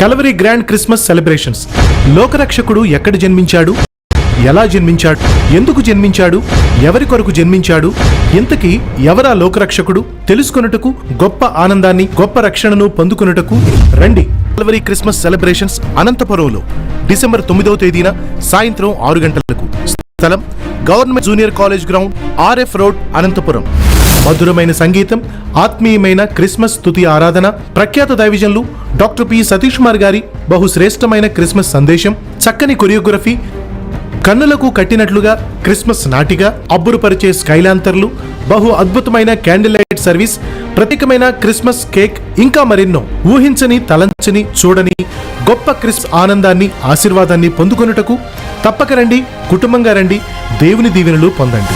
Calvary grand Christmas celebrations. లోకరక్షకుడు ఎక్కడ జన్మించాడు? ఎలా జన్మించాడు? ఎందుకు జన్మించాడు? ఎవరి కొరకు జన్మించాడు? ఇంతకీ ఎవరా లోకరక్షకుడు? తెలుసుకొనుటకు గొప్ప ఆనందాన్ని గొప్ప రక్షణను పొందుకొనుటకు రండి. కలవరి క్రిస్మస్ సెలబ్రేషన్స్ అనంతపురంలో డిసెంబర్ తొమ్మిదవ తేదీన సాయంత్రం ఆరు గంటలకు. స్థలం government junior college ground RF road Anantapur. మధురమైన సంగీతం ఆత్మీయమైన క్రిస్మస్ తుతి ఆరాధన ప్రఖ్యాత దైవజన్లు డాక్టర్ పి సతీష్ కుమార్ గారి బహుశ్రేష్టమైన క్రిస్మస్ సందేశం చక్కని కొరియోగ్రఫీ కన్నులకు కట్టినట్లుగా క్రిస్మస్ నాటిగా అబ్బురుపరిచే స్కైలాంతర్లు బహు అద్భుతమైన క్యాండిల్ లైట్ సర్వీస్ ప్రత్యేకమైన క్రిస్మస్ కేక్ ఇంకా మరెన్నో. ఊహించని తలంచని చూడని గొప్ప క్రిస్ప్ ఆనందాన్ని ఆశీర్వాదాన్ని పొందుకొనుటకు తప్పక రండి కుటుంబంగా రండి దేవుని దీవెనలు పొందండి.